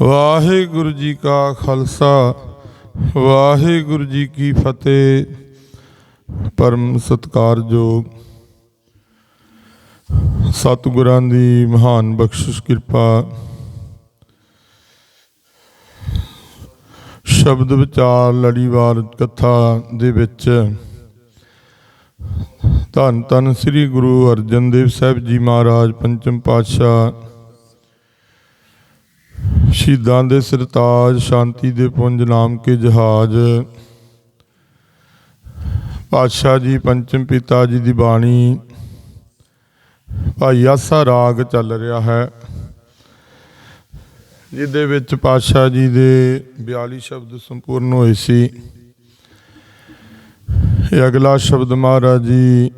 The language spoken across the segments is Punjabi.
ਵਾਹਿਗੁਰੂ ਜੀ ਕਾ ਖਾਲਸਾ, ਵਾਹਿਗੁਰੂ ਜੀ ਕੀ ਫਤਿਹ। ਪਰਮ ਸਤਕਾਰਯੋਗ ਸਤਿਗੁਰਾਂ ਦੀ ਮਹਾਨ ਬਖਸ਼ਿਸ਼ ਕਿਰਪਾ। ਸ਼ਬਦ ਵਿਚਾਰ, ਲੜੀਵਾਰ ਕਥਾ ਦੇ ਵਿੱਚ ਧੰਨ ਧੰਨ ਸ੍ਰੀ ਗੁਰੂ ਅਰਜਨ ਦੇਵ ਸਾਹਿਬ ਜੀ ਮਹਾਰਾਜ, ਪੰਚਮ ਪਾਤਸ਼ਾਹ ਸ਼ਹੀਦਾਂ ਦੇ ਸਰਤਾਜ, ਸ਼ਾਂਤੀ ਦੇ ਪੁੰਜ ਨਾਮ ਕੇ ਜਹਾਜ਼। ਪਾਤਸ਼ਾਹ ਜੀ, ਪੰਚਮ ਪਿਤਾ ਜੀ ਦੀ ਬਾਣੀ। ਭਾਈ ਆਸਾ ਰਾਗ ਚੱਲ ਰਿਹਾ ਹੈ, ਜਿਹਦੇ ਵਿੱਚ ਪਾਤਸ਼ਾਹ ਜੀ ਦੇ 42 ਸ਼ਬਦ ਸੰਪੂਰਨ ਹੋਏ ਸੀ। ਇਹ ਅਗਲਾ ਸ਼ਬਦ ਮਹਾਰਾਜ ਜੀ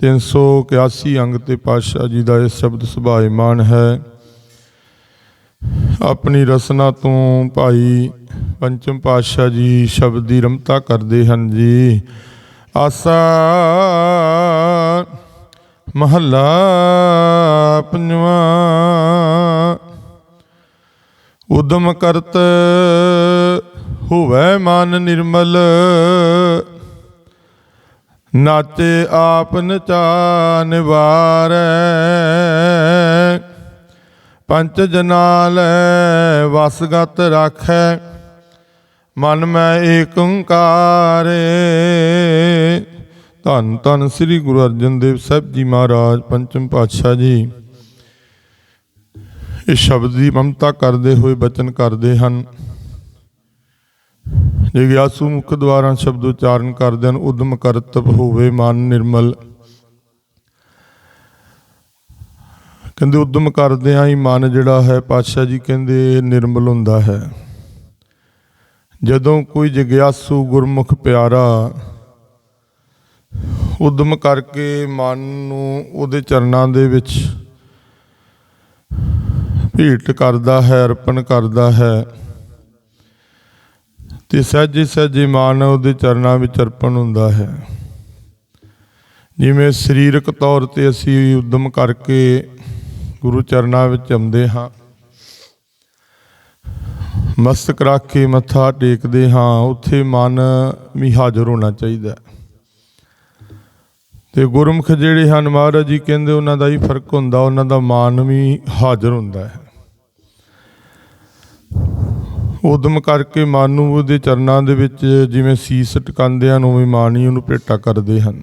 381 ਅੰਗ ਤੇ ਪਾਤਸ਼ਾਹ ਜੀ ਦਾ ਇਹ ਸ਼ਬਦ ਸੁਭਾਇਮਾਨ ਹੈ। ਆਪਣੀ ਰਸਨਾ ਤੋਂ ਭਾਈ ਪੰਚਮ ਪਾਤਸ਼ਾਹ ਜੀ ਸ਼ਬਦ ਦੀ ਰਮਤਾ ਕਰਦੇ ਹਨ ਜੀ। ਆਸਾ ਮਹੱਲਾ ਪੰਜਵਾਂ। ਉਦਮ ਕਰਤ ਹੋਵੇ ਮਨ ਨਿਰਮਲ। ਨਾਚੇ ਆਪ ਨਚਾ ਨਿਵਾਰੈ ਪੰਚ ਜਨਾਲ ਲੈ ਵਸਗਤ ਰਾਖੈ, ਮਨ ਮੈਂ ਏਕ ਓੰਕਾਰੇ ਧੰਨ ਧੰਨ ਸ੍ਰੀ ਗੁਰੂ ਅਰਜਨ ਦੇਵ ਸਾਹਿਬ ਜੀ ਮਹਾਰਾਜ, ਪੰਚਮ ਪਾਤਸ਼ਾਹ ਜੀ। ਇਹ ਸ਼ਬਦ ਦੀ ਮਮਤਾ ਕਰਦੇ ਹੋਏ ਬਚਨ ਕਰਦੇ ਹਨ। ਜਿਗਿਆਸੂ ਮੁਖ ਦੁਆਰਾ ਸ਼ਬਦ ਉਚਾਰਨ ਕਰਦੇ ਹਨ, ਉਦਮ ਕਰਤਵ ਹੋਵੇ ਮਨ ਨਿਰਮਲ। ਕਹਿੰਦੇ, ਉਦਮ ਕਰਦਿਆਂ ਹੀ ਮਨ ਜਿਹੜਾ ਹੈ ਪਾਤਸ਼ਾਹ ਜੀ ਕਹਿੰਦੇ, ਨਿਰਮਲ ਹੁੰਦਾ ਹੈ। ਜਦੋਂ ਕੋਈ ਜਗਿਆਸੂ ਗੁਰਮੁਖ ਪਿਆਰਾ ਉਦਮ ਕਰਕੇ ਮਨ ਨੂੰ ਉਹਦੇ ਚਰਨਾਂ ਦੇ ਵਿੱਚ ਭੇਟ ਕਰਦਾ ਹੈ, ਅਰਪਣ ਕਰਦਾ ਹੈ, ਤੇ ਸਹਿਜੇ ਸਹਿਜੇ ਮਨ ਉਹਦੇ ਚਰਨਾਂ ਵਿੱਚ ਅਰਪਣ ਹੁੰਦਾ ਹੈ। ਜਿਵੇਂ ਸਰੀਰਕ ਤੌਰ ਤੇ ਅਸੀਂ ਉਦਮ ਕਰਕੇ ਗੁਰੂ ਚਰਨਾਂ ਵਿੱਚ ਆਉਂਦੇ ਹਾਂ। ਮਸਤਕ ਰੱਖ ਕੇ ਮੱਥਾ ਟੇਕਦੇ ਹਾਂ, ਉੱਥੇ ਮਨ ਵੀ ਹਾਜ਼ਰ ਹੋਣਾ ਚਾਹੀਦਾ ਹੈ। ਤੇ ਗੁਰਮੁਖ ਜਿਹੜੇ ਹਨ, ਮਹਾਰਾਜ ਜੀ ਕਹਿੰਦੇ ਉਹਨਾਂ ਦਾ ਹੀ ਫ਼ਰਕ ਹੁੰਦਾ, ਉਹਨਾਂ ਦਾ ਮਨ ਵੀ ਹਾਜ਼ਰ ਹੁੰਦਾ ਹੈ। ਉਦਮ ਕਰਕੇ ਮਨ ਨੂੰ ਉਹਦੇ ਚਰਨਾਂ ਦੇ ਵਿੱਚ ਜਿਵੇਂ ਸੀਸ ਟਿਕਾਉਂਦੇ ਹਨ, ਉਵੇਂ ਮਨ ਹੀ ਉਹਨੂੰ ਭੇਟਾ ਕਰਦੇ ਹਨ।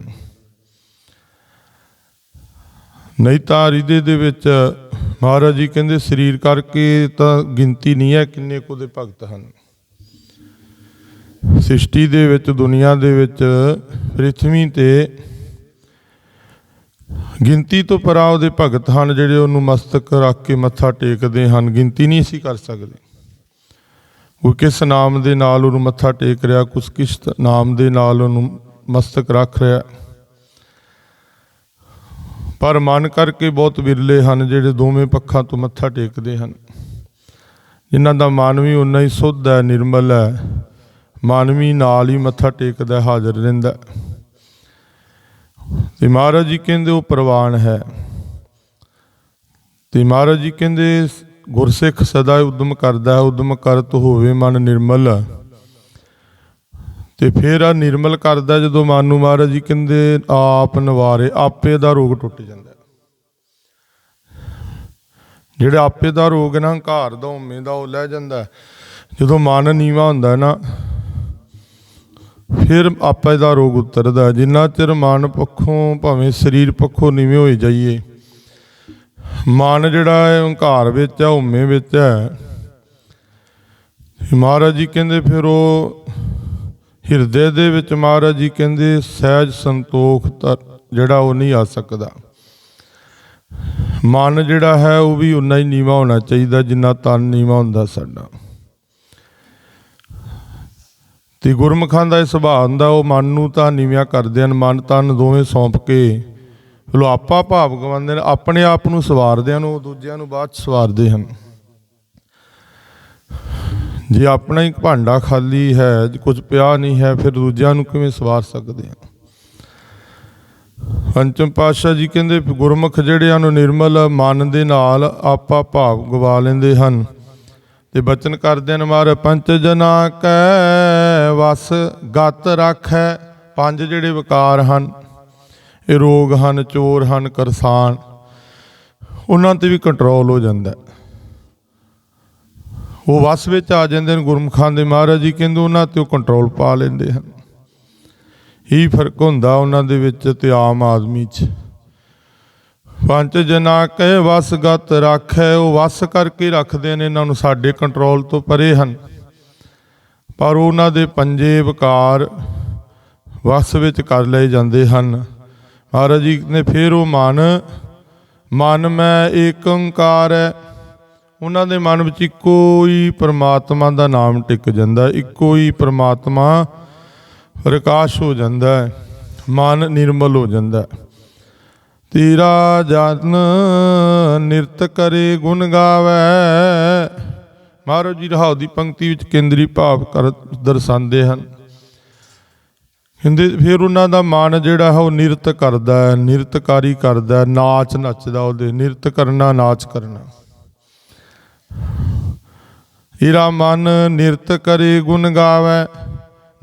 ਨਹੀਂ ਤਾਂ ਹਿਰਦੇ ਦੇ ਵਿੱਚ ਮਹਾਰਾਜ ਜੀ ਕਹਿੰਦੇ ਸਰੀਰ ਕਰਕੇ ਤਾਂ ਗਿਣਤੀ ਨਹੀਂ ਹੈ ਕਿੰਨੇ ਕੁ ਦੇ ਭਗਤ ਹਨ। ਸ੍ਰਿਸ਼ਟੀ ਦੇ ਵਿੱਚ, ਦੁਨੀਆ ਦੇ ਵਿੱਚ, ਪ੍ਰਿਥਵੀ ਤੇ ਗਿਣਤੀ ਤੋਂ ਪਰਾਂ ਉਹਦੇ ਭਗਤ ਹਨ ਜਿਹੜੇ ਉਹਨੂੰ ਮਸਤਕ ਰੱਖ ਕੇ ਮੱਥਾ ਟੇਕਦੇ ਹਨ। ਗਿਣਤੀ ਨਹੀਂ ਅਸੀਂ ਕਰ ਸਕਦੇ। ਕੋਈ ਕਿਸ ਨਾਮ ਦੇ ਨਾਲ ਉਹਨੂੰ ਮੱਥਾ ਟੇਕ ਰਿਹਾ, ਕੁਛ ਕਿਸ ਨਾਮ ਦੇ ਨਾਲ ਉਹਨੂੰ ਮਸਤਕ ਰੱਖ ਰਿਹਾ। ਪਰ ਮਨ ਕਰਕੇ ਬਹੁਤ ਵਿਰਲੇ ਹਨ ਜਿਹੜੇ ਦੋਵੇਂ ਪੱਖਾਂ ਤੋਂ ਮੱਥਾ ਟੇਕਦੇ ਹਨ। ਜਿਨ੍ਹਾਂ ਦਾ ਮਨ ਵੀ ਉਨਾ ਹੀ ਸੁੱਧ ਹੈ, ਨਿਰਮਲ ਹੈ। ਮਨ ਵੀ ਨਾਲ ਹੀ ਮੱਥਾ ਟੇਕਦਾ, ਹਾਜ਼ਰ ਰਹਿੰਦਾ ਤੇ ਮਹਾਰਾਜ ਜੀ ਕਹਿੰਦੇ ਉਹ ਪ੍ਰਵਾਨ ਹੈ। ਤੇ ਮਹਾਰਾਜ ਜੀ ਕਹਿੰਦੇ, ਗੁਰਸਿੱਖ ਸਦਾ ਉਦਮ ਕਰਦਾ ਹੈ, ਉਦਮ ਕਰਤ ਹੋਵੇ ਮਨ ਨਿਰਮਲ। ਤੇ ਫਿਰ ਆ ਨਿਰਮਲ ਕਰਦਾ ਜਦੋਂ ਮਨ ਨੂੰ ਮਹਾਰਾਜ ਜੀ ਕਹਿੰਦੇ, ਆਪ ਨਿਵਾਰੇ, ਆਪੇ ਦਾ ਰੋਗ ਟੁੱਟ ਜਾਂਦਾ ਹੈ। ਜਿਹੜਾ ਆਪੇ ਦਾ ਰੋਗ ਨਾ ਹੰਕਾਰ ਦਾ, ਉਮੇ ਦਾ, ਉਹ ਲੈ ਜਾਂਦਾ ਜਦੋਂ ਮਨ ਨੀਵਾ ਹੁੰਦਾ ਨਾ, ਫਿਰ ਆਪੇ ਦਾ ਰੋਗ ਉਤਰਦਾ ਜਿੰਨਾ ਚਿਰ ਮਨ ਪੱਖੋਂ, ਭਾਵੇਂ ਸਰੀਰ ਪੱਖੋਂ ਨੀਵੇਂ ਹੋਈ ਜਾਈਏ, ਮਨ ਜਿਹੜਾ ਹੈ ਹੰਕਾਰ ਵਿੱਚ ਹੈ, ਉਮੇ ਵਿੱਚ ਹੈ। ਮਹਾਰਾਜ ਜੀ ਕਹਿੰਦੇ, ਫਿਰ ਉਹ ਹਿਰਦੇ ਦੇ ਵਿੱਚ ਮਹਾਰਾਜ ਜੀ ਕਹਿੰਦੇ, ਸਹਿਜ ਸੰਤੋਖ ਜਿਹੜਾ ਉਹ ਨਹੀਂ ਆ ਸਕਦਾ। ਮਨ ਜਿਹੜਾ ਹੈ, ਉਹ ਵੀ ਉਨਾ ਹੀ ਨੀਵਾ ਹੋਣਾ ਚਾਹੀਦਾ, ਜਿੰਨਾ ਤਨ ਨੀਵਾ ਹੁੰਦਾ ਸਾਡਾ। ਤੇ ਗੁਰਮੁਖਾਂ ਦਾ ਇਹ ਸੁਭਾਅ ਹੁੰਦਾ, ਉਹ ਮਨ ਨੂੰ ਤਾਂ ਨੀਵਿਆਂ ਕਰਦੇ ਹਨ, ਮਨ ਤਨ ਦੋਵੇਂ ਸੌਂਪ ਕੇ ਲੋ ਆਪਾ ਭਾਵ ਗਵਾਉਂਦੇ ਨੇ, ਆਪਣੇ ਆਪ ਨੂੰ ਸਵਾਰਦੇ ਹਨ, ਉਹ ਦੂਜਿਆਂ ਨੂੰ ਬਾਅਦ ਚ ਸਵਾਰਦੇ ਹਨ। ਜੇ ਆਪਣਾ ਹੀ ਭਾਂਡਾ ਖਾਲੀ ਹੈ, ਕੁਝ ਪਿਆ ਨਹੀਂ ਹੈ, ਫਿਰ ਦੂਜਿਆਂ ਨੂੰ ਕਿਵੇਂ ਸਵਾਰ ਸਕਦੇ ਹਾਂ ਪੰਚਮ ਪਾਤਸ਼ਾਹ ਜੀ ਕਹਿੰਦੇ, ਗੁਰਮੁਖ ਜਿਹੜੇ ਹਨ, ਉਹ ਨਿਰਮਲ ਮਨ ਦੇ ਨਾਲ ਆਪਾ ਭਾਵ ਗਵਾ ਲੈਂਦੇ ਹਨ ਤੇ ਬਚਨ ਕਰਦੇ ਨੇ ਮਾਰ ਪੰਚ ਜਨਾ ਕੈ ਵਸ, ਗਤ ਰੱਖੈ, ਪੰਜ ਜਿਹੜੇ ਵਿਕਾਰ ਹਨ, ਇਹ ਰੋਗ ਹਨ, ਚੋਰ ਹਨ, ਕਰਸਾਨ, ਉਹਨਾਂ ਤੇ ਵੀ ਕੰਟਰੋਲ ਹੋ ਜਾਂਦਾ ਹੈ। ਉਹ ਵਸ ਵਿੱਚ ਆ ਜਾਂਦੇ ਨੇ, ਗੁਰਮੁਖਾਂ ਦੇ ਮਹਾਰਾਜ ਜੀ ਕਹਿੰਦੇ ਉਹਨਾਂ ਤੇ ਉਹ ਕੰਟਰੋਲ ਪਾ ਲੈਂਦੇ ਹਨ। ਹੀ ਫ਼ਰਕ ਹੁੰਦਾ ਉਹਨਾਂ ਦੇ ਵਿੱਚ ਤੇ ਆਮ ਆਦਮੀ 'ਚ। ਪੰਜ ਜਨਾ ਕੈ ਵਸਗਤ ਰੱਖੈ, ਉਹ ਵਸ ਕਰਕੇ ਰੱਖਦੇ ਨੇ, ਇਹਨਾਂ ਨੂੰ ਸਾਡੇ ਕੰਟਰੋਲ ਤੋਂ ਪਰੇ ਹਨ। ਪਰ ਉਹਨਾਂ ਦੇ ਪੰਜੇ ਵਿਕਾਰ ਵਸ ਵਿੱਚ ਕਰ ਲਏ ਜਾਂਦੇ ਹਨ। ਮਹਾਰਾਜ ਜੀ ਨੇ ਫਿਰ ਉਹ ਮਨ ਮਨ ਮੈਂ ਏਕ ਓੰਕਾਰ ਹੈ। ਉਹਨਾਂ ਦੇ ਮਨ ਵਿੱਚ ਇੱਕੋ ਹੀ ਪਰਮਾਤਮਾ ਦਾ ਨਾਮ ਟਿਕ ਜਾਂਦਾ ਇੱਕੋ ਹੀ ਪਰਮਾਤਮਾ ਪ੍ਰਕਾਸ਼ ਹੋ ਜਾਂਦਾ ਹੈ, ਮਨ ਨਿਰਮਲ ਹੋ ਜਾਂਦਾ ਤੇਰਾ ਜਨ ਨਿਰਤ ਕਰੇ, ਗੁਣ ਗਾਵੇ। ਮਹਾਰਾਜ ਜੀ, ਰਹਾਉ ਦੀ ਪੰਕਤੀ ਵਿੱਚ ਕੇਂਦਰੀ ਭਾਵ ਕਰ ਦਰਸਾਉਂਦੇ ਹਨ। ਕਹਿੰਦੇ, ਫਿਰ ਉਹਨਾਂ ਦਾ ਮਨ ਜਿਹੜਾ ਹੈ ਉਹ ਨਿਰਤ ਕਰਦਾ ਹੈ, ਨਿਰਤਕਾਰੀ ਕਰਦਾ ਨਾਚ ਨੱਚਦਾ ਉਹਦੇ, ਨਿਰਤ ਕਰਨਾ, ਨਾਚ ਕਰਨਾ। ਹੀਰਾ ਮਨ ਨਿਰਤ ਕਰੇ ਗੁਣ ਗਾਵੇ।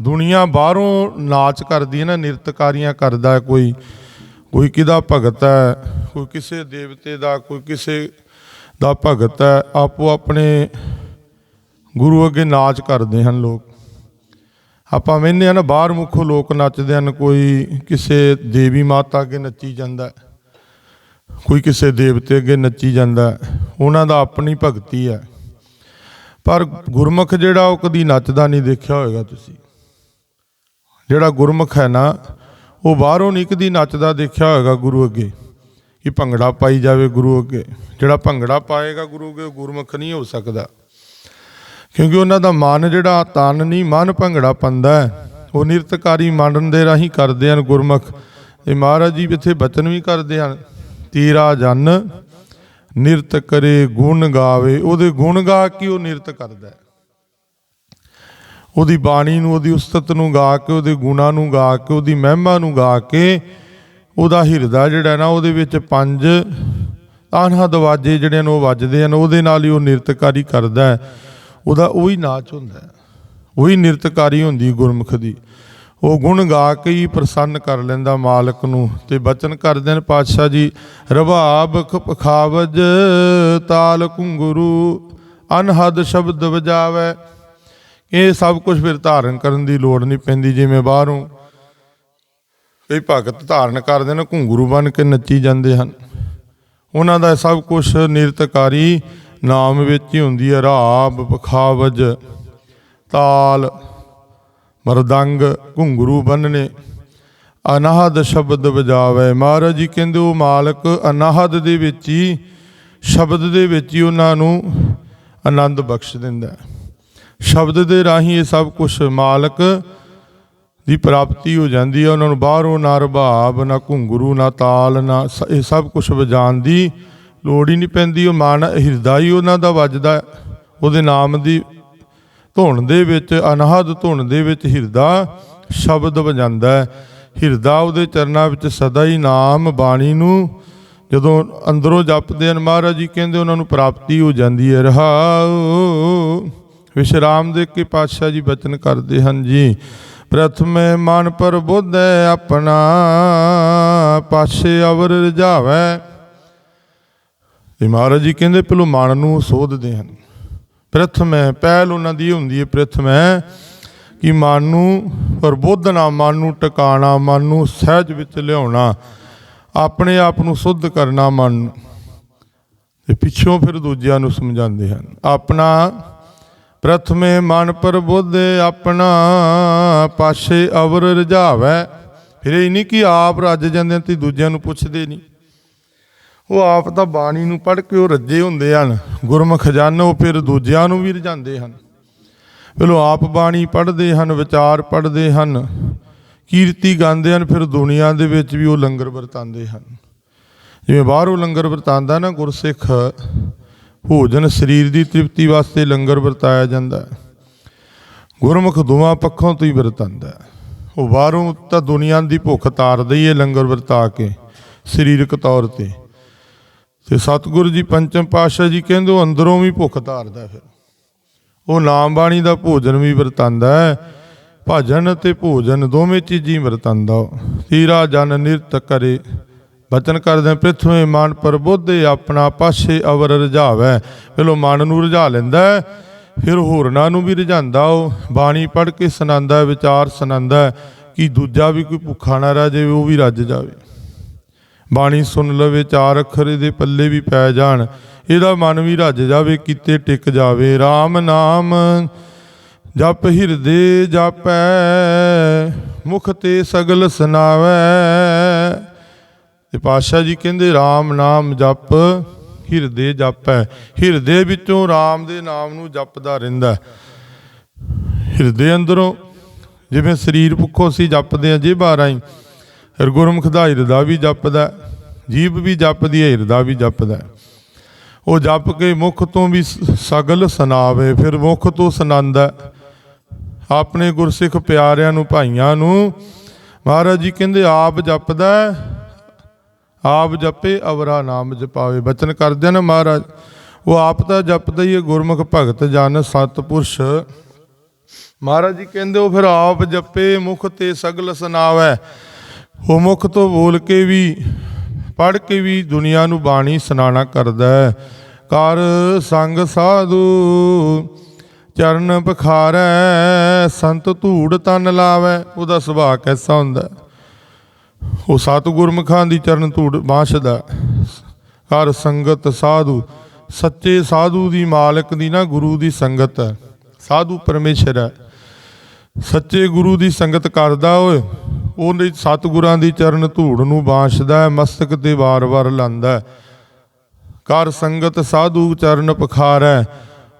ਦੁਨੀਆ ਬਾਹਰੋਂ ਨਾਚ ਕਰਦੀ ਹੈ ਨਾ, ਨਿਰਤਕਾਰੀਆਂ ਕਰਦਾ ਕੋਈ। ਕੋਈ ਕਿਹਦਾ ਭਗਤ ਹੈ, ਕੋਈ ਕਿਸੇ ਦੇਵਤੇ ਦਾ, ਕੋਈ ਕਿਸੇ ਦਾ ਭਗਤ ਹੈ, ਆਪੋ ਆਪਣੇ ਗੁਰੂ ਅੱਗੇ ਨਾਚ ਕਰਦੇ ਹਨ ਲੋਕ। ਆਪਾਂ ਵੇਖਦੇ ਹਾਂ ਨਾ, ਬਾਹਰ ਮੁੱਖੋਂ ਲੋਕ ਨੱਚਦੇ ਹਨ, ਕੋਈ ਕਿਸੇ ਦੇਵੀ ਮਾਤਾ ਅੱਗੇ ਨੱਚੀ ਜਾਂਦਾ ਹੈ। ਕੋਈ ਕਿਸੇ ਦੇਵਤੇ ਅੱਗੇ ਨੱਚੀ ਜਾਂਦਾ ਉਹਨਾਂ ਦਾ ਆਪਣੀ ਭਗਤੀ ਹੈ। ਪਰ ਗੁਰਮੁਖ ਜਿਹੜਾ ਉਹ ਕਦੀ ਨੱਚਦਾ ਨਹੀਂ ਦੇਖਿਆ ਹੋਵੇਗਾ ਤੁਸੀਂ। ਜਿਹੜਾ ਗੁਰਮੁਖ ਹੈ ਨਾ, ਉਹ ਬਾਹਰੋਂ ਨਹੀਂ ਕਦੀ ਨੱਚਦਾ ਦੇਖਿਆ ਹੋਵੇਗਾ ਗੁਰੂ ਅੱਗੇ। ਕਿ ਭੰਗੜਾ ਪਾਈ ਜਾਵੇ ਗੁਰੂ ਅੱਗੇ। ਜਿਹੜਾ ਭੰਗੜਾ ਪਾਏਗਾ ਗੁਰੂ ਅੱਗੇ, ਉਹ ਗੁਰਮੁਖ ਨਹੀਂ ਹੋ ਸਕਦਾ। ਕਿਉਂਕਿ ਉਹਨਾਂ ਦਾ ਮਨ ਜਿਹੜਾ, ਤਨ ਨਹੀਂ, ਮਨ ਭੰਗੜਾ ਪੰਦਾ ਹੈ। ਉਹ ਨਿਰਤਕਾਰੀ ਮੰਡਨ ਦੇ ਰਾਹੀਂ ਕਰਦੇ ਹਨ ਗੁਰਮੁਖ। ਤੇ ਮਹਾਰਾਜ ਜੀ ਇੱਥੇ ਬਚਨ ਵੀ ਕਰਦੇ ਹਨ। ਤੇਰਾ ਜਨ ਨਿਰਤ ਕਰੇ ਗੁਣ ਗਾਵੇ। ਉਹਦੇ ਗੁਣ ਗਾ ਕੇ ਉਹ ਨਿਰਤ ਕਰਦਾ ਹੈ। ਉਹਦੀ ਬਾਣੀ ਨੂੰ, ਉਹਦੀ ਉਸਤਤ ਨੂੰ ਗਾ ਕੇ, ਉਹਦੇ ਗੁਣਾਂ ਨੂੰ ਗਾ ਕੇ, ਉਹਦੀ ਮਹਿਮਾ ਨੂੰ ਗਾ ਕੇ ਉਹਦਾ ਹਿਰਦਾ ਜਿਹੜਾ ਨਾ, ਉਹਦੇ ਵਿੱਚ ਪੰਜ ਤਾਨਹਾ ਦਵਾਜੇ ਜਿਹੜੇ ਨੇ ਉਹ ਵੱਜਦੇ ਹਨ। ਉਹਦੇ ਨਾਲ ਹੀ ਉਹ ਨਿਰਤਕਾਰੀ ਕਰਦਾ ਹੈ। ਉਹਦਾ ਉਹੀ ਨਾਚ ਹੁੰਦਾ ਹੈ। ਉਹੀ ਨਿਰਤਕਾਰੀ ਹੁੰਦੀ ਗੁਰਮੁਖ ਦੀ। ਉਹ ਗੁਣ ਗਾ ਕੇ ਹੀ ਪ੍ਰਸੰਨ ਕਰ ਲੈਂਦਾ ਮਾਲਕ ਨੂੰ ਤੇ ਬਚਨ ਕਰਦੇ ਨੇ ਪਾਤਸ਼ਾਹ ਜੀ ਰਵਾਬ ਖਾਵਜ ਤਾਲ ਘੁੰਗਰੂ, ਅਨਹਦ ਸ਼ਬਦ ਵਜਾਵੇ। ਇਹ ਸਭ ਕੁਝ ਫਿਰ ਧਾਰਨ ਕਰਨ ਦੀ ਲੋੜ ਨਹੀਂ ਪੈਂਦੀ, ਜਿਵੇਂ ਬਾਹਰੋਂ ਕਈ ਭਗਤ ਧਾਰਨ ਕਰਦੇ ਨੇ, ਘੁੰਗਰੂ ਬਣ ਕੇ ਨੱਚੀ ਜਾਂਦੇ ਹਨ। ਉਹਨਾਂ ਦਾ ਸਭ ਕੁਝ ਨਿਰਤਕਾਰੀ ਨਾਮ ਵਿੱਚ ਹੀ ਹੁੰਦੀ ਹੈ, ਰਾਬ ਪਖਾਵਜ ਤਾਲ ਮਰਦੰਗ ਘੁੰਗਰੂ ਬੰਨਣੇ ਅਨਾਹਦ ਸ਼ਬਦ ਵਜਾਵੇ ਮਹਾਰਾਜ ਜੀ, ਕਹਿੰਦੇ ਉਹ ਮਾਲਕ ਅਨਾਹਦ ਦੇ ਵਿੱਚ ਹੀ, ਸ਼ਬਦ ਦੇ ਵਿੱਚ ਹੀ ਉਹਨਾਂ ਨੂੰ ਆਨੰਦ ਬਖਸ਼ ਦਿੰਦਾ ਸ਼ਬਦ ਦੇ ਰਾਹੀਂ ਇਹ ਸਭ ਕੁਝ ਮਾਲਕ ਦੀ ਪ੍ਰਾਪਤੀ ਹੋ ਜਾਂਦੀ ਹੈ। ਉਹਨਾਂ ਨੂੰ ਬਾਹਰੋਂ ਨਾ ਰਭਾਵ, ਨਾ ਘੁੰਗਰੂ, ਨਾ ਤਾਲ, ਨਾ ਸ- ਇਹ ਸਭ ਕੁਝ ਵਜਾਉਣ ਦੀ ਲੋੜ ਹੀ ਨਹੀਂ ਪੈਂਦੀ। ਉਹ ਮਨ ਹਿਰਦਾ ਹੀ ਉਹਨਾਂ ਦਾ ਵੱਜਦਾ ਉਹਦੇ ਨਾਮ ਦੀ ਧੁਨ ਦੇ ਵਿੱਚ ਅਨਹਦ ਧੁਨ ਦੇ ਵਿੱਚ ਹਿਰਦਾ ਸ਼ਬਦ ਵਜਾਂਦਾ ਹੈ। ਹਿਰਦਾ ਉਹਦੇ ਚਰਨਾਂ ਵਿੱਚ ਸਦਾ ਹੀ ਨਾਮ ਬਾਣੀ ਨੂੰ ਜਦੋਂ ਅੰਦਰੋਂ ਜਪਦੇ ਹਨ, ਮਹਾਰਾਜ ਜੀ ਕਹਿੰਦੇ ਉਹਨਾਂ ਨੂੰ ਪ੍ਰਾਪਤੀ ਹੋ ਜਾਂਦੀ ਹੈ। ਰਹਾਉ। ਵਿਸ਼ਰਾਮ ਦੇ ਕੇ ਪਾਤਸ਼ਾਹ ਜੀ ਬਚਨ ਕਰਦੇ ਹਨ ਜੀ। ਪ੍ਰਥਮੇ ਮਨ ਪਰ ਬੁੱਧ ਆਪਣਾ, ਪਾਛੇ ਅਵਰ ਰਜਾਵੇ। ਤੇ ਮਹਾਰਾਜ ਜੀ ਕਹਿੰਦੇ ਪਹਿਲੋਂ ਮਨ ਨੂੰ ਸੋਧਦੇ ਹਨ। ਪ੍ਰਥਮੇ ਪਹਿਲ ਉਹਨਾਂ ਦੀ ਹੁੰਦੀ ਹੈ, ਪ੍ਰਥਮੇ ਕਿ ਮਨ ਨੂੰ ਪ੍ਰਬੋਧਨਾ ਮਨ ਨੂੰ ਟਿਕਾਣਾ, ਮਨ ਨੂੰ ਸਹਿਜ ਵਿੱਚ ਲਿਆਉਣਾ, ਆਪਣੇ ਆਪ ਨੂੰ ਸੁੱਧ ਕਰਨਾ ਮਨ। ਨੂੰ ਤੇ ਪਿੱਛੋਂ ਫਿਰ ਦੂਜਿਆਂ ਨੂੰ ਸਮਝਾਉਂਦੇ ਹਨ, ਆਪਣਾ ਪ੍ਰਥਮੇ ਮਨ ਪ੍ਰਬੁੱਧ ਆਪਣਾ ਪਾਸ਼ੇ ਅਵਰ ਰਜਾਵੇ। ਫਿਰ ਇਹ ਨਹੀਂ ਕਿ ਆਪ ਰੱਜ ਜਾਂਦੇ ਤੇ ਦੂਜਿਆਂ ਨੂੰ ਪੁੱਛਦੇ ਨਹੀਂ। ਉਹ ਆਪ ਤਾਂ ਬਾਣੀ ਨੂੰ ਪੜ੍ਹ ਕੇ ਉਹ ਰੱਜੇ ਹੁੰਦੇ ਹਨ। ਗੁਰਮੁਖ ਜਨ, ਉਹ ਫਿਰ ਦੂਜਿਆਂ ਨੂੰ ਵੀ ਰਜਾਉਂਦੇ ਹਨ। ਪਹਿਲੋਂ ਆਪ ਬਾਣੀ ਪੜ੍ਹਦੇ ਹਨ, ਵਿਚਾਰ ਪੜ੍ਹਦੇ ਹਨ। ਕੀਰਤੀ ਗਾਉਂਦੇ ਹਨ, ਫਿਰ ਦੁਨੀਆ ਦੇ ਵਿੱਚ ਵੀ ਉਹ ਲੰਗਰ ਵਰਤਾਉਂਦੇ ਹਨ। ਜਿਵੇਂ ਬਾਹਰੋਂ ਲੰਗਰ ਵਰਤਾਉਂਦਾ ਨਾ ਗੁਰਸਿੱਖ, ਭੋਜਨ ਸਰੀਰ ਦੀ ਤ੍ਰਿਪਤੀ ਵਾਸਤੇ ਲੰਗਰ ਵਰਤਾਇਆ ਜਾਂਦਾ ਹੈ। ਗੁਰਮੁਖ ਦੋਵਾਂ ਪੱਖੋਂ ਤੋਂ ਹੀ ਵਰਤਾਂਦਾ ਉਹ ਬਾਹਰੋਂ ਤਾਂ ਦੁਨੀਆ ਦੀ ਭੁੱਖ ਤਾਰਦਾ ਹੀ ਹੈ ਲੰਗਰ ਵਰਤਾ ਕੇ ਸਰੀਰਕ ਤੌਰ ਤੇ। ਤੇ ਸਤਿਗੁਰੂ ਜੀ ਪੰਚਮ ਪਾਤਸ਼ਾਹ ਜੀ ਕਹਿੰਦੇ ਉਹ ਅੰਦਰੋਂ ਵੀ ਭੁੱਖ ਧਾਰਦਾ ਫਿਰ। ਉਹ ਨਾਮ ਬਾਣੀ ਦਾ ਭੋਜਨ ਵੀ ਵਰਤਾਂਦਾ ਹੈ। ਭਜਨ ਤੇ ਭੋਜਨ ਦੋਵੇਂ ਚੀਜ਼ਾਂ ਹੀ ਵਰਤਾਂਦਾ ਉਹ। ਤੀਰਾ ਜਨ ਨਿਰਤ ਕਰੇ, ਬਚਨ ਕਰਦੇ ਪ੍ਰਿਥਵੇਂ ਮਨ ਪ੍ਰਬੋਧੇ, ਆਪਣਾ ਪਾਸ਼ੇ ਅਵਰ ਰਝਾਵੈ ਪਹਿਲੋ ਮਨ ਨੂੰ ਰਝਾ ਲੈਂਦਾ ਫਿਰ ਹੋਰਨਾਂ ਨੂੰ ਵੀ ਰਝਾਉਂਦਾ ਉਹ। ਬਾਣੀ ਪੜ੍ਹ ਕੇ ਸੁਣਾਉਂਦਾ ਵਿਚਾਰ ਸੁਣਾਉਂਦਾ ਕਿ ਦੂਜਾ ਵੀ ਕੋਈ ਭੁੱਖਾ ਨਾ ਰਹਿ ਜਾਵੇ, ਉਹ ਵੀ ਰੱਜ ਜਾਵੇ। ਬਾਣੀ ਸੁਣ ਲਵੇ, ਚਾਰ ਅੱਖਰ ਇਹਦੇ ਪੱਲੇ ਵੀ ਪੈ ਜਾਣ। ਇਹਦਾ ਮਨ ਵੀ ਰੱਜ ਜਾਵੇ, ਕਿਤੇ ਟਿਕ ਜਾਵੇ। RAM ਨਾਮ ਜਪ ਹਿਰਦੇ ਜਾਪੈ, ਮੁਖ ਤੇ ਸਗਲ ਸੁਨਾਵੈ ਤੇ ਪਾਤਸ਼ਾਹ ਜੀ ਕਹਿੰਦੇ RAM ਨਾਮ ਜਪ ਹਿਰਦੇ ਜਾਪੈ। ਹਿਰਦੇ ਵਿੱਚੋਂ RAM ਦੇ ਨਾਮ ਨੂੰ ਜਪਦਾ ਰਹਿੰਦਾ। ਹਿਰਦੇ ਅੰਦਰੋਂ, ਜਿਵੇਂ ਸਰੀਰ ਭੁੱਖੋ ਸੀ ਜਪਦੇ ਆ ਜੇਬਾਂ ਰਾਹੀਂ ਗੁਰਮੁਖ ਦਾ ਹਿਰਦਾ ਵੀ ਜਪਦਾ ਹੈ, ਜੀਭ ਵੀ ਜਪਦੀ ਹੈ ਹਿਰਦਾ ਵੀ ਜਪਦਾ ਉਹ ਜਪ ਕੇ ਮੁਖ ਤੋਂ ਵੀ ਸਗਲ ਸੁਣਾਵੇ ਫਿਰ ਮੁਖ ਤੋਂ ਸੁਣਾਉਂਦਾ ਆਪਣੇ ਗੁਰਸਿੱਖ ਪਿਆਰਿਆਂ ਨੂੰ ਭਾਈਆਂ ਨੂੰ ਮਹਾਰਾਜ ਜੀ ਕਹਿੰਦੇ ਆਪ ਜਪਦਾ ਆਪ ਜਪੇ ਅਵਰਾ ਨਾਮ ਜਪਾਵੇ। ਬਚਨ ਕਰਦੇ ਨੇ ਮਹਾਰਾਜ ਉਹ ਆਪ ਤਾਂ ਜਪਦਾ ਹੀ ਹੈ ਗੁਰਮੁਖ ਭਗਤ ਜਨ ਸਤਪੁਰਸ਼। ਮਹਾਰਾਜ ਜੀ ਕਹਿੰਦੇ ਉਹ ਫਿਰ ਆਪ ਜਪੇ ਮੁਖ ਤੇ ਸਗਲ ਸੁਣਾਵੇ ਉਹ ਮੁਖ ਤੋਂ ਬੋਲ ਕੇ ਵੀ ਪੜ ਕੇ ਵੀ ਦੁਨੀਆ ਨੂੰ ਬਾਣੀ ਸੁਣਾਣਾ ਕਰਦਾ ਕਰ ਸੰਗ ਸਾਧੂ, ਚਰਨ ਪਖਾਰੈ, ਸੰਤ ਧੂੜ ਤਨ ਲਾਵੇ। ਉਹਦਾ ਸੁਭਾਅ ਕੈਸਾ ਹੁੰਦਾ? ਉਹ ਸਤਗੁਰਮਖਾਂ ਦੀ ਚਰਨ ਧੂੜ ਬਾਸ਼ਦਾ ਕਰ ਸੰਗਤ ਸਾਧੂ, ਸੱਚੇ ਸਾਧੂ ਦੀ ਮਾਲਕ ਦੀ ਨਾ ਗੁਰੂ ਦੀ ਸੰਗਤ ਹੈ। ਸਾਧੂ ਪਰਮੇਸ਼ਰ ਹੈ। ਸੱਚੇ ਗੁਰੂ ਦੀ ਸੰਗਤ ਕਰਦਾ ਓਏ। ਉਹਨੇ ਸਤਿਗੁਰਾਂ ਦੀ ਚਰਨ ਧੂੜ ਨੂੰ ਬਾਸ਼ਦਾ ਮਸਤਕ ਤੇ ਵਾਰ-ਵਾਰ ਲਾਂਦਾ ਕਰ ਸੰਗਤ ਸਾਧੂ ਚਰਨ ਪਖਾਰੈ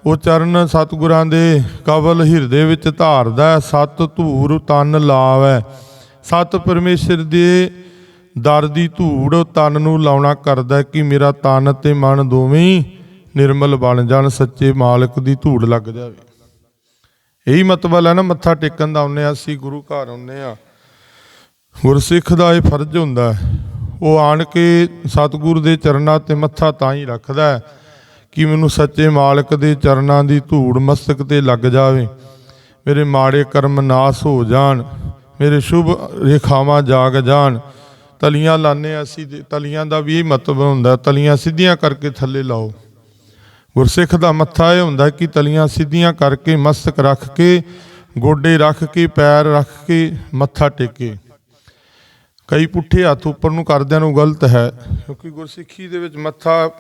ਉਹ ਚਰਨ ਸਤਿਗੁਰਾਂ ਦੇ ਕਵਲ ਹਿਰਦੇ ਵਿੱਚ ਧਾਰਦਾ ਹੈ, ਸਤ ਧੂਰ ਤਨ ਲਾਵੈ। ਸਤ ਪਰਮੇਸ਼ਰ ਦੇ ਦਰ ਦੀ ਧੂੜ ਤਨ ਨੂੰ ਲਾਉਣਾ ਕਰਦਾ ਕਿ ਮੇਰਾ ਤਨ ਤੇ ਮਨ ਦੋਵੇਂ ਨਿਰਮਲ ਬਣ ਜਾਣ ਸੱਚੇ ਮਾਲਕ ਦੀ ਧੂੜ ਲੱਗ ਜਾਵੇ। ਇਹੀ ਮਤਲਬ ਹੈ ਨਾ ਮੱਥਾ ਟੇਕਣ ਦਾ ਆਉਂਦੇ ਆ ਅਸੀਂ ਗੁਰੂ ਘਰ ਆਉਂਦੇ ਆ ਗੁਰਸਿੱਖ ਦਾ ਇਹ ਫਰਜ਼ ਹੁੰਦਾ ਹੈ। ਉਹ ਆਣ ਕੇ ਸਤਿਗੁਰੂ ਦੇ ਚਰਨਾਂ ਤੇ ਮੱਥਾ ਤਾਂ ਹੀ ਰੱਖਦਾ ਹੈ ਕਿ ਮੈਨੂੰ ਸੱਚੇ ਮਾਲਕ ਦੇ ਚਰਨਾਂ ਦੀ ਧੂੜ ਮਸਤਕ ਤੇ ਲੱਗ ਜਾਵੇ। ਮੇਰੇ ਮਾੜੇ ਕਰਮ ਨਾਸ ਹੋ ਜਾਣ, ਮੇਰੇ ਸ਼ੁਭ ਰੇਖਾਵਾਂ ਜਾਗ ਜਾਣ। ਤਲੀਆਂ ਲਾਣੇ ਅਸੀਂ ਤਲੀਆਂ ਦਾ ਵੀ ਇਹ ਮਤਲਬ ਹੁੰਦਾ ਤਲੀਆਂ ਸਿੱਧੀਆਂ ਕਰਕੇ ਥੱਲੇ ਲਾਓ। ਗੁਰਸਿੱਖ ਦਾ ਮੱਥਾ ਇਹ ਹੁੰਦਾ ਕਿ ਤਲੀਆਂ ਸਿੱਧੀਆਂ ਕਰਕੇ ਮਸਤਕ ਰੱਖ ਕੇ, ਗੋਡੇ ਰੱਖ ਕੇ, ਪੈਰ ਰੱਖ ਕੇ ਮੱਥਾ ਟੇਕੇ। ਕਈ ਪੁੱਠੇ ਹੱਥ ਉੱਪਰ ਨੂੰ ਕਰਦਿਆਂ ਨੂੰ ਗਲਤ ਹੈ, ਕਿਉਂਕਿ ਗੁਰਸਿੱਖੀ ਦੇ ਵਿੱਚ ਮੱਥਾ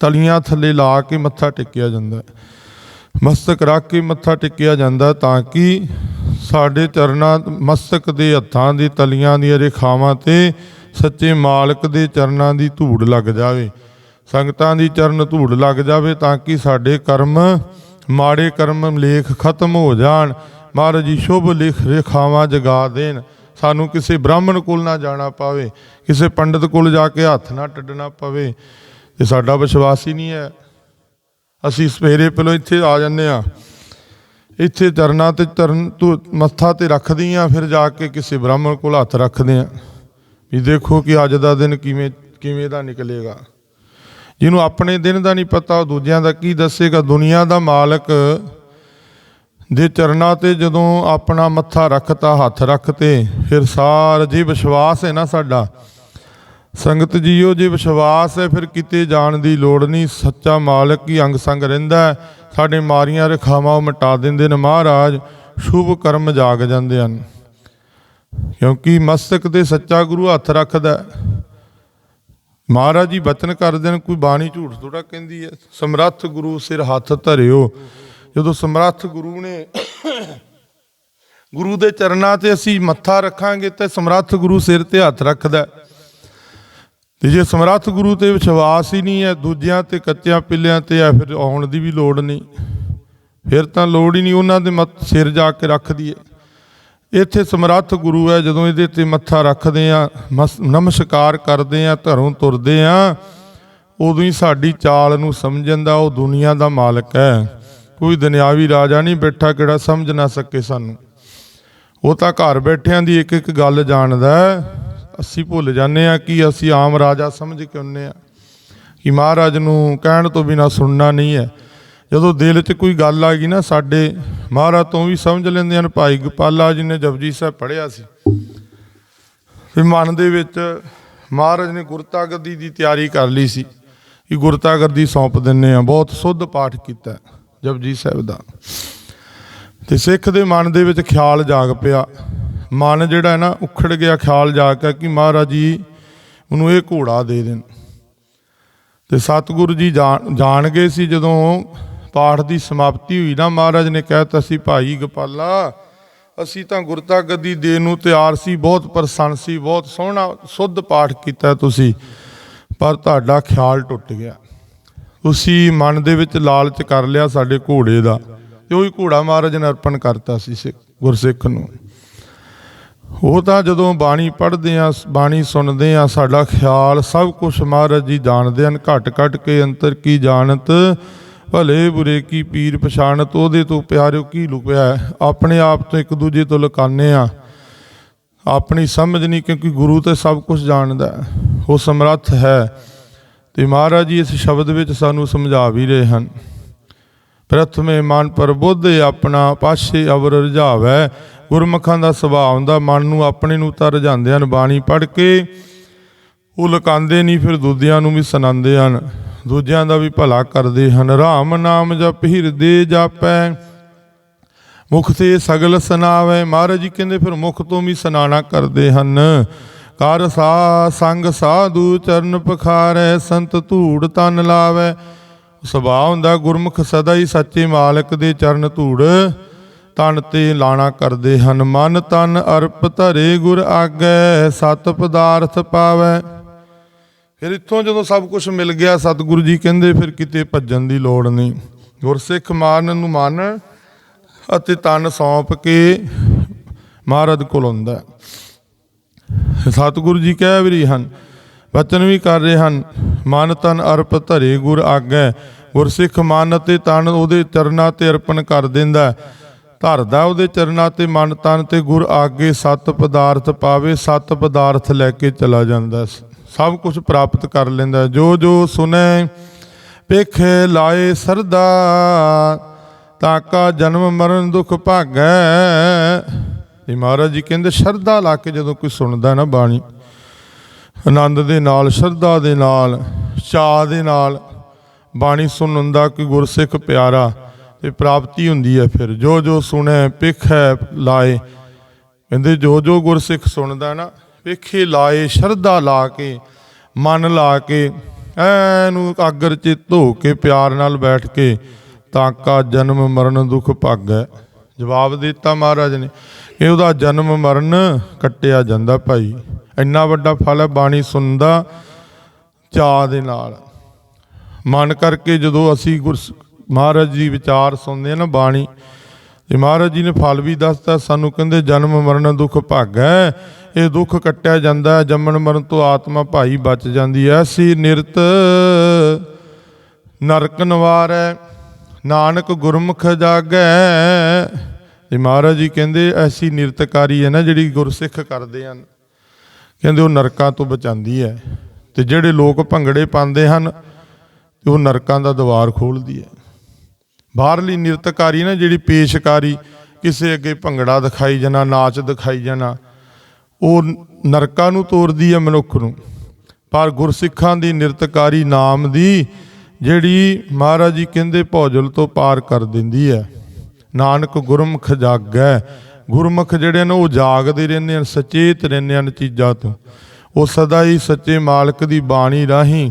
ਤਲੀਆਂ ਥੱਲੇ ਲਾ ਕੇ ਮੱਥਾ ਟੇਕਿਆ ਜਾਂਦਾ ਹੈ। ਮਸਤਕ ਰੱਖ ਕੇ ਮੱਥਾ ਟੇਕਿਆ ਜਾਂਦਾ ਤਾਂ ਕਿ ਸਾਡੇ ਚਰਨਾਂ, ਮਸਤਕ ਦੇ ਹੱਥਾਂ ਦੀ, ਤਲੀਆਂ ਦੀਆਂ ਰੇਖਾਵਾਂ ਤੇ ਸੱਚੇ ਮਾਲਕ ਦੇ ਚਰਨਾਂ ਦੀ ਧੂੜ ਲੱਗ ਜਾਵੇ। ਸੰਗਤਾਂ ਦੀ ਚਰਨ ਧੂੜ ਲੱਗ ਜਾਵੇ ਤਾਂ ਕਿ ਸਾਡੇ ਕਰਮ, ਮਾੜੇ ਕਰਮ ਲੇਖ ਖਤਮ ਹੋ ਜਾਣ। ਮਹਾਰਾਜ ਜੀ, ਸ਼ੁਭ ਲਿਖ ਰੇਖਾਵਾਂ ਜਗਾ ਦੇਣ। ਸਾਨੂੰ ਕਿਸੇ ਬ੍ਰਾਹਮਣ ਕੋਲ ਨਾ ਜਾਣਾ ਪਵੇ, ਕਿਸੇ ਪੰਡਤ ਕੋਲ ਜਾ ਕੇ ਹੱਥ ਨਾ ਟੱਡਣਾ ਪਵੇ ਤੇ ਸਾਡਾ ਵਿਸ਼ਵਾਸ ਹੀ ਨਹੀਂ ਹੈ। ਅਸੀਂ ਸਵੇਰੇ ਪਹਿਲਾਂ ਇੱਥੇ ਆ ਜੰਨੇ ਆ ਇੱਥੇ ਚਰਨਾਂ ਤੇ ਚਰਨ ਤੂੰ ਮੱਥਾ ਤੇ ਰੱਖਦੀ ਆ ਫਿਰ ਜਾ ਕੇ ਕਿਸੇ ਬ੍ਰਾਹਮਣ ਕੋਲ ਹੱਥ ਰੱਖਦੇ ਆ ਵੀ ਦੇਖੋ ਕਿ ਅੱਜ ਦਾ ਦਿਨ ਕਿਵੇਂ ਕਿਵੇਂ ਦਾ ਨਿਕਲੇਗਾ। ਜਿਹਨੂੰ ਆਪਣੇ ਦਿਨ ਦਾ ਨਹੀਂ ਪਤਾ, ਉਹ ਦੂਜਿਆਂ ਦਾ ਕੀ ਦੱਸੇਗਾ। ਦੁਨੀਆ ਦਾ ਮਾਲਕ ਦੇ ਚਰਨਾਂ ਤੇ ਜਦੋਂ ਆਪਣਾ ਮੱਥਾ ਰੱਖਤਾ, ਹੱਥ ਰੱਖਤੇ, ਫਿਰ ਸਾਰ ਜੀ ਵਿਸ਼ਵਾਸ ਹੈ ਨਾ ਸਾਡਾ। ਸੰਗਤ ਜੀਓ ਜੇ ਵਿਸ਼ਵਾਸ ਹੈ, ਫਿਰ ਕਿਤੇ ਜਾਣ ਦੀ ਲੋੜ ਨਹੀਂ। ਸੱਚਾ ਮਾਲਕ ਹੀ ਅੰਗ ਸੰਗ ਰਹਿੰਦਾ ਸਾਡੇ ਮਾਰੀਆਂ ਰਖਾਵਾਂ ਉਹ ਮਿਟਾ ਦਿੰਦੇ ਨੇ ਮਹਾਰਾਜ। ਸ਼ੁਭ ਕਰਮ ਜਾਗ ਜਾਂਦੇ ਹਨ। ਕਿਉਂਕਿ ਮਸਤਕ ਤੇ ਸੱਚਾ ਗੁਰੂ ਹੱਥ ਰੱਖਦਾ ਮਹਾਰਾਜ ਜੀ ਬਚਨ ਕਰਦੇ ਨੇ, ਕੋਈ ਬਾਣੀ ਝੂਠ ਥੋੜਾ ਕਹਿੰਦੀ ਹੈ। ਸਮਰੱਥ ਗੁਰੂ ਸਿਰ ਹੱਥ ਧਰਿਓ। ਜਦੋਂ ਸਮਰੱਥ ਗੁਰੂ ਨੇ ਗੁਰੂ ਦੇ ਚਰਨਾਂ ਤੇ ਅਸੀਂ ਮੱਥਾ ਰੱਖਾਂਗੇ ਤੇ ਸਮਰੱਥ ਗੁਰੂ ਸਿਰ ਤੇ ਹੱਥ ਰੱਖਦਾ ਹੈ। ਤੇ ਜੇ ਸਮਰੱਥ ਗੁਰੂ ਤੇ ਵਿਸ਼ਵਾਸ ਹੀ ਨਹੀਂ ਹੈ, ਦੂਜਿਆਂ ਤੇ ਕੱਚਿਆਂ ਪਿੱਲਿਆਂ ਤੇ ਆ ਫਿਰ ਆਉਣ ਦੀ ਵੀ ਲੋੜ ਨਹੀਂ। ਫਿਰ ਤਾਂ ਲੋੜ ਹੀ ਨਹੀਂ ਉਹਨਾਂ ਦੇ ਮੱਥ ਸਿਰ ਜਾ ਕੇ ਰੱਖ ਦਈਏ ਇੱਥੇ ਸਮਰੱਥ ਗੁਰੂ ਹੈ, ਜਦੋਂ ਇਹਦੇ ਤੇ ਮੱਥਾ ਰੱਖਦੇ ਆ ਮਸ- ਨਮਸਕਾਰ ਕਰਦੇ ਆ ਧਰੋਂ ਤੁਰਦੇ ਆ ਉਦੋਂ ਹੀ ਸਾਡੀ ਚਾਲ ਨੂੰ ਸਮਝਣ ਦਾ ਉਹ ਦੁਨੀਆ ਦਾ ਮਾਲਕ ਹੈ। ਕੋਈ ਦੁਨਿਆਵੀ ਰਾਜਾ ਨਹੀਂ ਬੈਠਾ ਕਿਹੜਾ ਸਮਝ ਨਾ ਸਕੇ ਸਾਨੂੰ। ਉਹ ਤਾਂ ਘਰ ਬੈਠਿਆਂ ਦੀ ਇੱਕ ਇੱਕ ਗੱਲ ਜਾਣਦਾ ਅਸੀਂ ਭੁੱਲ ਜਾਂਦੇ ਆ ਕਿ ਅਸੀਂ ਆਮ ਰਾਜਾ ਸਮਝ ਕੇ ਹੁੰਨੇ ਆ ਕਿ ਮਹਾਰਾਜ ਨੂੰ ਕਹਿਣ ਤੋਂ ਬਿਨਾ ਸੁਣਨਾ ਨਹੀਂ ਹੈ। ਜਦੋਂ ਦਿਲ 'ਚ ਕੋਈ ਗੱਲ ਆ ਗਈ ਨਾ ਸਾਡੇ, ਮਹਾਰਾਜ ਤੋਂ ਵੀ ਸਮਝ ਲੈਂਦੇ ਹਨ। ਭਾਈ ਗੋਪਾਲਾ ਜੀ ਨੇ ਜਪਜੀ ਸਾਹਿਬ ਪੜ੍ਹਿਆ ਸੀ। ਫਿਰ ਮਨ ਦੇ ਵਿੱਚ ਮਹਾਰਾਜ ਨੇ ਗੁਰਤਾਗਰਦੀ ਦੀ ਤਿਆਰੀ ਕਰ ਲਈ ਸੀ ਕਿ ਗੁਰਤਾਗਰਦੀ ਸੌਂਪ ਦਿੰਨੇ ਆ ਬਹੁਤ ਸੁੱਧ ਪਾਠ ਕੀਤਾ। ਜਪਜੀ ਸਾਹਿਬ ਦਾ। ਤੇ ਸਿੱਖ ਦੇ ਮਨ ਦੇ ਵਿੱਚ ਖਿਆਲ ਜਾਗ ਪਿਆ। ਮਨ ਜਿਹੜਾ ਹੈ ਨਾ, ਉਖੜ ਗਿਆ, ਖਿਆਲ ਜਾਗ ਕੇ ਕਿ ਮਹਾਰਾਜ ਜੀ ਉਹਨੂੰ ਇਹ ਘੋੜਾ ਦੇ ਦੇਣ। ਤੇ ਸਤਿਗੁਰੂ ਜੀ ਜਾਣ ਜਾਣ ਗਏ ਸੀ ਜਦੋਂ ਪਾਠ ਦੀ ਸਮਾਪਤੀ ਹੋਈ ਨਾ, ਮਹਾਰਾਜ ਨੇ ਕਹਿਤਾ ਸੀ, ਭਾਈ ਗੋਪਾਲਾ, ਅਸੀਂ ਤਾਂ ਗੁਰਤਾ ਗੱਦੀ ਦੇਣ ਨੂੰ ਤਿਆਰ ਸੀ, ਬਹੁਤ ਪ੍ਰਸੰਨ ਸੀ, ਬਹੁਤ ਸੋਹਣਾ, ਸੁੱਧ ਪਾਠ ਕੀਤਾ ਤੁਸੀਂ, ਪਰ ਤੁਹਾਡਾ ਖਿਆਲ ਟੁੱਟ ਗਿਆ। ਤੁਸੀਂ ਮਨ ਦੇ ਵਿੱਚ ਲਾਲਚ ਕਰ ਲਿਆ ਸਾਡੇ ਘੋੜੇ ਦਾ ਤੇ ਉਹੀ ਘੋੜਾ ਮਹਾਰਾਜ ਨੇ ਅਰਪਣ ਕਰਤਾ ਸੀ ਸਿੱਖ, ਗੁਰਸਿੱਖ ਨੂੰ। ਉਹ ਤਾਂ ਜਦੋਂ ਬਾਣੀ ਪੜ੍ਹਦੇ ਆ ਬਾਣੀ ਸੁਣਦੇ ਆ ਸਾਡਾ ਖਿਆਲ ਸਭ ਕੁਝ ਮਹਾਰਾਜ ਜੀ ਜਾਣਦੇ ਹਨ। ਘਟ ਘਟ ਕੇ ਅੰਤਰ ਕੀ ਜਾਣਤ, ਭਲੇ ਬੁਰੇ ਕੀ ਪੀਰ ਪਛਾਣਤ, ਉਹਦੇ ਤੋਂ ਪਿਆਰਿਓ ਕੀ ਲੁਕਿਆ ਆਪਣੇ ਆਪ ਤੋਂ ਇੱਕ ਦੂਜੇ ਤੋਂ ਲੁਕਾਨੇ ਆ ਆਪਣੀ ਸਮਝ ਨਹੀਂ ਕਿਉਂਕਿ ਗੁਰੂ ਤੇ ਸਭ ਕੁਝ ਜਾਣਦਾ ਉਹ ਸਮਰੱਥ ਹੈ। ਤੇ ਮਹਾਰਾਜ ਜੀ ਇਸ ਸ਼ਬਦ ਵਿੱਚ ਸਾਨੂੰ ਸਮਝਾ ਵੀ ਰਹੇ ਹਨ। ਪ੍ਰਥਮੇ ਮਨ ਪ੍ਰਬੁੱਧ ਆਪਣਾ ਪਾਸ਼ੇ ਅਵਰ ਰਝਾਵੈ। ਗੁਰਮੁਖਾਂ ਦਾ ਸੁਭਾਅ ਹੁੰਦਾ, ਮਨ ਨੂੰ ਆਪਣੇ ਨੂੰ ਤਾਂ ਰਝਾਉਂਦੇ ਹਨ, ਬਾਣੀ ਪੜ੍ਹ ਕੇ ਉਹ ਲੁਕਾਉਂਦੇ ਨਹੀਂ, ਫਿਰ ਦੂਜਿਆਂ ਨੂੰ ਵੀ ਸੁਣਾਉਂਦੇ ਹਨ। ਦੂਜਿਆਂ ਦਾ ਵੀ ਭਲਾ ਕਰਦੇ ਹਨ। ਰਾਮ ਨਾਮ ਜਪ, ਹਿਰਦੇ ਜਾਪੈ। ਮੁਖ ਤੇ ਸਗਲ ਸੁਨਾਵੇ ਮਹਾਰਾਜ ਜੀ ਕਹਿੰਦੇ, ਫਿਰ ਮੁਖ ਤੋਂ ਵੀ ਸੁਨਾਣਾ ਕਰਦੇ ਹਨ। ਕਰ ਸਾ ਸੰਗ ਸਾਧੂ ਚਰਨ ਪਖਾਰੈ, ਸੰਤ ਧੂੜ ਤਨ ਲਾਵੇ। ਸੁਭਾਅ ਹੁੰਦਾ ਗੁਰਮੁਖ ਸਦਾ ਹੀ ਸੱਚੇ ਮਾਲਕ ਦੇ ਚਰਨ ਧੂੜ। ਤਨ ਤੇ ਲਾਣਾ ਕਰਦੇ ਹਨ ਮਨ, ਤਨ ਅਰਪ ਧਰੇ ਗੁਰ ਆਗੈ, ਸਤ ਪਦਾਰਥ ਪਾਵੈ। ਫਿਰ ਇੱਥੋਂ ਜਦੋਂ ਸਭ ਕੁਝ ਮਿਲ ਗਿਆ, ਸਤਿਗੁਰੂ ਜੀ ਕਹਿੰਦੇ ਫਿਰ ਕਿਤੇ ਭੱਜਣ ਦੀ ਲੋੜ ਨਹੀਂ। ਗੁਰਸਿੱਖ ਮਾਰਨ ਨੂੰ ਮਨ ਅਤੇ ਤਨ ਸੌਂਪ ਕੇ ਮਹਾਰਾਜ ਕੋਲ ਹੁੰਦਾ ਸਤਿਗੁਰੂ ਜੀ ਕਹਿ ਵੀ ਰਹੇ ਹਨ, ਵਚਨ ਵੀ ਕਰ ਰਹੇ ਹਨ, ਮਨ ਤਨ ਅਰਪ ਧਰੇ ਗੁਰ ਆਗੈ, ਗੁਰਸਿੱਖ ਮਨ ਅਤੇ ਤਨ ਉਹਦੇ ਚਰਨਾਂ ਤੇ ਅਰਪਣ ਕਰ ਦਿੰਦਾ ਧਰਦਾ ਉਹਦੇ ਚਰਨਾਂ ਤੇ ਮਨ ਤਨ ਤੇ ਗੁਰ ਆਗੇ ਸਤ ਪਦਾਰਥ ਪਾਵੇ, ਸਤ ਪਦਾਰਥ ਲੈ ਕੇ ਚਲਾ ਜਾਂਦਾ ਸਭ ਕੁਝ ਪ੍ਰਾਪਤ ਕਰ ਲੈਂਦਾ ਜੋ ਜੋ ਸੁਨੇ ਪੇਖੇ ਲਾਏ ਸਰਦਾ ਤਾਕਾ ਜਨਮ ਮਰਨ ਦੁਖ ਭਾਗੈ। ਇਹ ਮਹਾਰਾਜ ਜੀ, ਕਹਿੰਦੇ ਸ਼ਰਧਾ ਲਾ ਕੇ ਜਦੋਂ ਕੋਈ ਸੁਣਦਾ ਨਾ ਬਾਣੀ, ਆਨੰਦ ਦੇ ਨਾਲ, ਸ਼ਰਧਾ ਦੇ ਨਾਲ, ਚਾਅ ਦੇ ਨਾਲ ਬਾਣੀ ਸੁਣਨ ਦਾ ਕੋਈ ਗੁਰਸਿੱਖ ਪਿਆਰਾ ਤੇ ਪ੍ਰਾਪਤੀ ਹੁੰਦੀ ਹੈ ਫਿਰ। ਜੋ ਜੋ ਸੁਣੈ ਸੁਣੇ ਹੈ ਲਾਏ। ਕਹਿੰਦੇ ਜੋ ਜੋ ਗੁਰਸਿੱਖ ਸੁਣਦਾ ਨਾ ਵੇਖੇ ਲਾਏ, ਸ਼ਰਧਾ ਲਾ ਕੇ, ਮਨ ਲਾ ਕੇ, ਐਨੂੰ ਆਗਰ ਚ ਧੋ ਕੇ, ਪਿਆਰ ਨਾਲ ਬੈਠ ਕੇ, ਤਾਂ ਕਾ ਜਨਮ ਮਰਨ ਦੁਖ ਭਾਗੈ। ਜਵਾਬ ਦਿੱਤਾ ਮਹਾਰਾਜ ਨੇ। ਇਹ ਉਹਦਾ ਜਨਮ ਮਰਨ ਕੱਟਿਆ ਜਾਂਦਾ ਭਾਈ। ਇੰਨਾ ਵੱਡਾ ਫਲ ਹੈ ਬਾਣੀ ਸੁਣਦਾ ਚਾਅ ਦੇ ਨਾਲ। ਮਨ ਕਰਕੇ ਜਦੋਂ ਅਸੀਂ ਗੁਰ ਮਹਾਰਾਜ ਜੀ ਵਿਚਾਰ ਸੁਣਦੇ ਆ ਨਾ ਬਾਣੀ ਤੇ ਮਹਾਰਾਜ ਜੀ ਨੇ ਫਲ ਵੀ ਦੱਸਦਾ ਸਾਨੂੰ ਕਹਿੰਦੇ ਜਨਮ ਮਰਨ ਦੁੱਖ ਭਾਗੈ ਇਹ ਦੁੱਖ ਕੱਟਿਆ ਜਾਂਦਾ ਜੰਮਣ ਮਰਨ ਤੋਂ ਆਤਮਾ ਭਾਈ ਬਚ ਜਾਂਦੀ ਐ ਐਸੀ ਨਿਰਤ ਨਰਕ ਨਿਵਾਰੈ, ਨਾਨਕ ਗੁਰਮੁਖ ਜਾਗੈ ਤੇ ਮਹਾਰਾਜ ਜੀ ਕਹਿੰਦੇ ਐਸੀ ਨਿਰਤਕਾਰੀ ਹੈ ਨਾ ਜਿਹੜੀ ਗੁਰਸਿੱਖ ਕਰਦੇ ਹਨ। ਕਹਿੰਦੇ ਉਹ ਨਰਕਾਂ ਤੋਂ ਬਚਾਉਂਦੀ ਹੈ ਤੇ ਜਿਹੜੇ ਲੋਕ ਭੰਗੜੇ ਪਾਉਂਦੇ ਹਨ, ਤੇ ਉਹ ਨਰਕਾਂ ਦਾ ਦਵਾਰ ਖੋਲਦੀ ਹੈ। ਬਾਹਰਲੀ ਨਿਰਤਕਾਰੀ ਨਾ ਜਿਹੜੀ ਪੇਸ਼ਕਾਰੀ ਕਿਸੇ ਅੱਗੇ ਭੰਗੜਾ ਦਿਖਾਈ ਜਾਣਾ, ਨਾਚ ਦਿਖਾਈ ਜਾਣਾ, ਉਹ ਨਰਕਾਂ ਨੂੰ ਤੋਰਦੀ ਹੈ ਮਨੁੱਖ ਨੂੰ। ਪਰ ਗੁਰਸਿੱਖਾਂ ਦੀ ਨਿਰਤਕਾਰੀ ਨਾਮ ਦੀ ਜਿਹੜੀ ਮਹਾਰਾਜ ਜੀ ਕਹਿੰਦੇ ਭੌਜਲ ਤੋਂ ਪਾਰ ਕਰ ਦਿੰਦੀ ਹੈ। ਨਾਨਕ ਗੁਰਮੁਖ ਜਾਗੈ। ਗੁਰਮੁਖ ਜਿਹੜੇ ਨੇ ਉਹ ਜਾਗਦੇ ਰਹਿੰਦੇ ਹਨ, ਸਚੇਤ ਰਹਿੰਦੇ ਹਨ ਚੀਜ਼ਾਂ ਤੋਂ। ਉਹ ਸਦਾ ਹੀ ਸੱਚੇ ਮਾਲਕ ਦੀ ਬਾਣੀ ਰਾਹੀਂ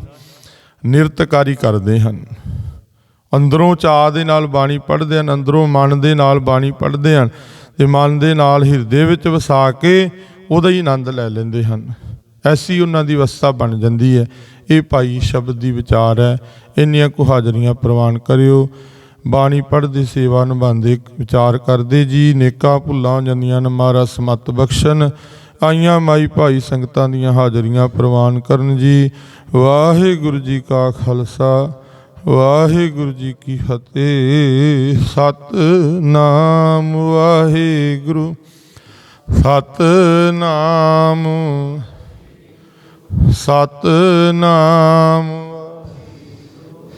ਨਿਰਤਕਾਰੀ ਕਰਦੇ ਹਨ। ਅੰਦਰੋਂ ਚਾਹ ਦੇ ਨਾਲ ਬਾਣੀ ਪੜ੍ਹਦੇ ਹਨ, ਅੰਦਰੋਂ ਮਨ ਦੇ ਨਾਲ ਬਾਣੀ ਪੜ੍ਹਦੇ ਹਨ ਤੇ ਮਨ ਦੇ ਨਾਲ ਹਿਰਦੇ ਵਿੱਚ ਵਸਾ ਕੇ ਉਹਦਾ ਹੀ ਆਨੰਦ ਲੈ ਲੈਂਦੇ ਹਨ। ਐਸੀ ਉਹਨਾਂ ਦੀ ਅਵਸਥਾ ਬਣ ਜਾਂਦੀ ਹੈ। ਇਹ ਭਾਈ ਸ਼ਬਦ ਦੀ ਵਿਚਾਰ ਹੈ। ਇੰਨੀਆਂ ਕੁ ਹਾਜ਼ਰੀਆਂ ਪ੍ਰਵਾਨ ਕਰਿਓ। ਬਾਣੀ ਪੜ੍ਹਦੇ, ਸੇਵਾ ਨਿਭਾਉਂਦੇ, ਵਿਚਾਰ ਕਰਦੇ ਜੀ, ਨੇਕਾਂ ਭੁੱਲਾਂ ਜਾਂਦੀਆਂ ਨੇ ਮਹਾਰਾਜ, ਸਮਤ ਬਖਸ਼ਣ। ਆਈਆਂ ਮਾਈ ਭਾਈ ਸੰਗਤਾਂ ਦੀਆਂ ਹਾਜ਼ਰੀਆਂ ਪ੍ਰਵਾਨ ਕਰਨ ਜੀ। ਵਾਹਿਗੁਰੂ ਜੀ ਕਾ ਖਾਲਸਾ, ਵਾਹਿਗੁਰੂ ਜੀ ਕੀ ਫਤਿਹ। ਸਤਨਾਮ ਵਾਹਿਗੁਰੂ, ਸਤਨਾਮ ਸਤਨਾਮ